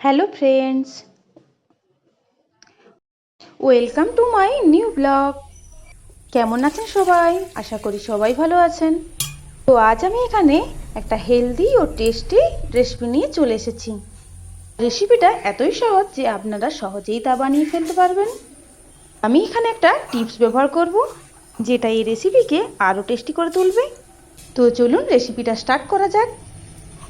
Hello friends welcome to my new blog কেমন আছেন সবাই? আশা করি সবাই ভালো আছেন। তো আজ আমি এখানে একটা হেলদি ও টেস্টি রেসিপি নিয়ে চলে এসেছি। রেসিপিটা এতই সহজ যে আপনারা সহজেই তা বানিয়ে ফেলতে পারবেন। আমি এখানে একটা টিপস ব্যবহার করব, যেটা এই রেসিপিকে আরও টেস্টি করে তুলবে। তো চলুন রেসিপিটা স্টার্ট করা যাক।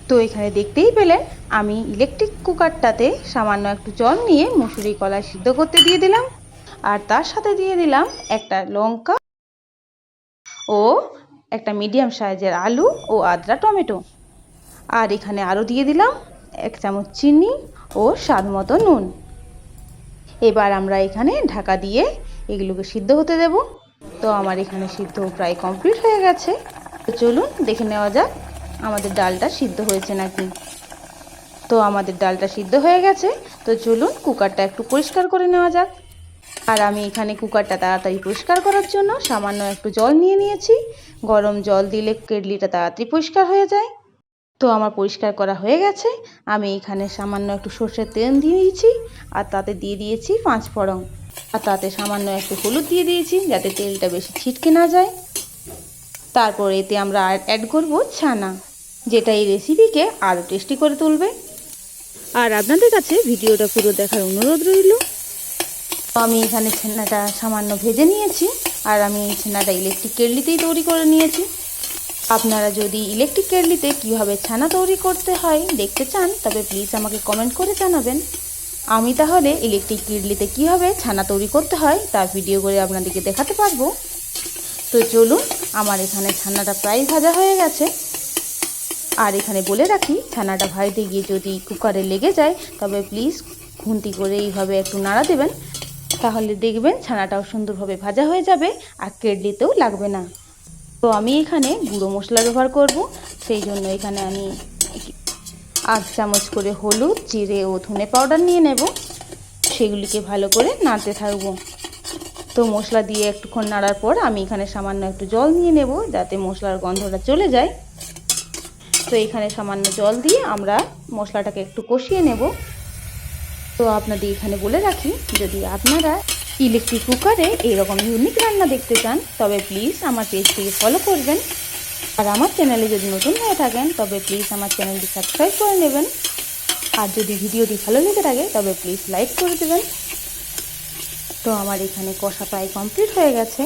তো এখানে দেখতেই পেলেন, আমি ইলেকট্রিক কুকারটাতে সামান্য একটু জল নিয়ে মুসুরি কলাই সিদ্ধ করতে দিয়ে দিলাম। আর তার সাথে দিয়ে দিলাম একটা লঙ্কা ও একটা মিডিয়াম সাইজের আলু ও আদ্রা টমেটো। আর এখানে আরও দিয়ে দিলাম এক চামচ চিনি ও স্বাদ মতো নুন। এবার আমরা এখানে ঢাকা দিয়ে এগুলোকে সিদ্ধ হতে দেব। তো আমার এখানে সিদ্ধ প্রায় কমপ্লিট হয়ে গেছে। তো চলুন দেখে নেওয়া যাক। আমাদের ডালটা সিদ্ধ হয়েছে নাকি? তো আমাদের ডালটা সিদ্ধ হয়ে গেছে, তো চলুন কুকারটা একটু পরিষ্কার করে নেওয়া যাক। আর আমি এখানে কুকারটা তাড়াতাড়ি পরিষ্কার করার জন্য সামান্য একটু জল নিয়ে নিয়েছি। গরম জল দিলে কেটলিটা তাড়াতাড়ি পরিষ্কার হয়ে যায়। তো আমার পরিষ্কার করা হয়ে গেছে। আমি এখানে সামান্য একটু সর্ষের তেল দিয়ে দিয়েছি, আর তাতে দিয়ে দিয়েছি পাঁচ ফোড়ন। আর তাতে সামান্য একটু হলুদ দিয়ে দিয়েছি, যাতে তেলটা বেশি ছিটকে না যায়। তারপর এতে আমরা অ্যাড করব ছানা যেটা এই রেসিপিকে আরও টেস্টি করে তুলবে। আর আপনাদের কাছে ভিডিওটা পুরো দেখার অনুরোধ রইল। আমি এখানে ছানাটা সামান্য ভেজে নিয়েছি আর আমি এই ছানাটা ইলেকট্রিক কেটলিতেই তৈরি করে নিয়েছি। আপনারা যদি ইলেকট্রিক কেটলিতে কীভাবে ছানা তৈরি করতে হয় দেখতে চান তবে প্লিজ আমাকে কমেন্ট করে জানাবেন। আমি তাহলে ইলেকট্রিক কেটলিতে কীভাবে ছানা তৈরি করতে হয় তার ভিডিও করে আপনাদেরকে দেখাতে পারব। তো চলুন আমার এখানে ছানাটা প্রায় ভাজা হয়ে গেছে। আর এখানে বলে রাখি, ছানাটা ভাজতে গিয়ে যদি কুকারে লেগে যায়, তবে প্লিজ খুন্তি করে এইভাবে একটু নাড়া দেবেন। তাহলে দেখবেন ছানাটাও সুন্দরভাবে ভাজা হয়ে যাবে আর কেটলিতেও লাগবে না। তো আমি এখানে গুঁড়ো মশলা ব্যবহার করব। সেই জন্য এখানে আমি আধ চামচ করে হলুদ, জিরে ও ধনে পাউডার নিয়ে নেব। সেগুলিকে ভালো করে নাড়তে থাকব। তো মশলা দিয়ে একটুক্ষণ নাড়ার পর আমি এখানে সামান্য একটু জল নিয়ে নেব যাতে মশলার গন্ধটা চলে যায়। তো এখানে সামান্য জল দিয়ে আমরা মশলাটাকে একটু কষিয়ে নেব। তো আপনাদের এখানে বলে রাখি, যদি আপনারা ইলেকট্রিক কুকারে এইরকম ইউনিক রান্না দেখতে চান, তবে প্লিজ আমার পেজটিকে ফলো করবেন। আর আমার চ্যানেলে যদি নতুন হয়ে থাকেন, তবে প্লিজ আমার চ্যানেলটি সাবস্ক্রাইব করে নেবেন। আর যদি ভিডিওটি ভালো লেগে থাকে, তবে প্লিজ লাইক করে দেবেন। তো আমার এখানে কষা প্রায় কমপ্লিট হয়ে গেছে।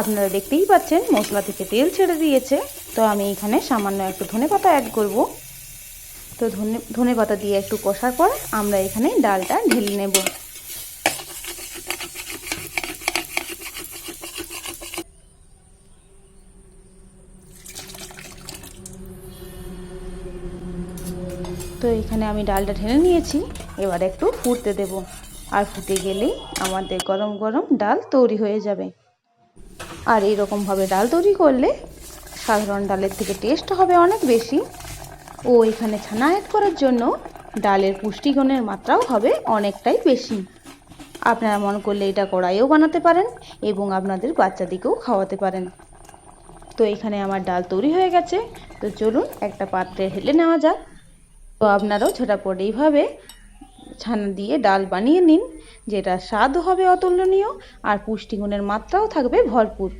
আপনারা দেখতেই পাচ্ছেন, মশলা থেকে তেল ছেড়ে দিয়েছে। তো আমি এখানে সামান্য একটু ধনে পাতা অ্যাড করব। তো ধনে ধনে পাতা দিয়ে একটু কষার পর আমরা এখানে ডালটা ঢেলে নেব। তো এখানে আমি ডালটা ঢেলে নিয়েছি। এবার একটু ফুটতে দেব। আর ফুটে গেলেই আমাদের গরম গরম ডাল তৈরি হয়ে যাবে। আর এইরকমভাবে ডাল তৈরি করলে সাধারণ ডালের থেকে টেস্ট হবে অনেক বেশি। ও এখানে ছানা অ্যাড করার জন্য ডালের পুষ্টিগুণের মাত্রাও হবে অনেকটাই বেশি। আপনারা মন করলে এটা কড়াইও বানাতে পারেন এবং আপনাদের বাচ্চাদিকেও খাওয়াতে পারেন। তো এখানে আমার ডাল তৈরি হয়ে গেছে। তো চলুন একটা পাত্রে হেলে নেওয়া যাক। তো আপনারাও ছোটাপট এইভাবে ছানা দিয়ে ডাল বানিয়ে নিন, যেটা স্বাদ হবে অতুলনীয় আর পুষ্টিগুণের মাত্রাও থাকবে ভরপুর।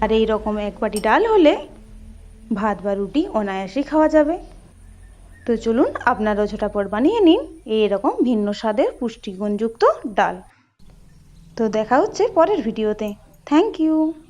আর এই রকম এক বাটি ডাল হলে ভাত বা রুটি অনায়াসেই খাওয়া যাবে। তো চলুন আপনারাও ছোটাপট বানিয়ে নিন এইরকম ভিন্ন স্বাদের পুষ্টিগুণযুক্ত ডাল। তো দেখা হচ্ছে পরের ভিডিওতে। Thank you.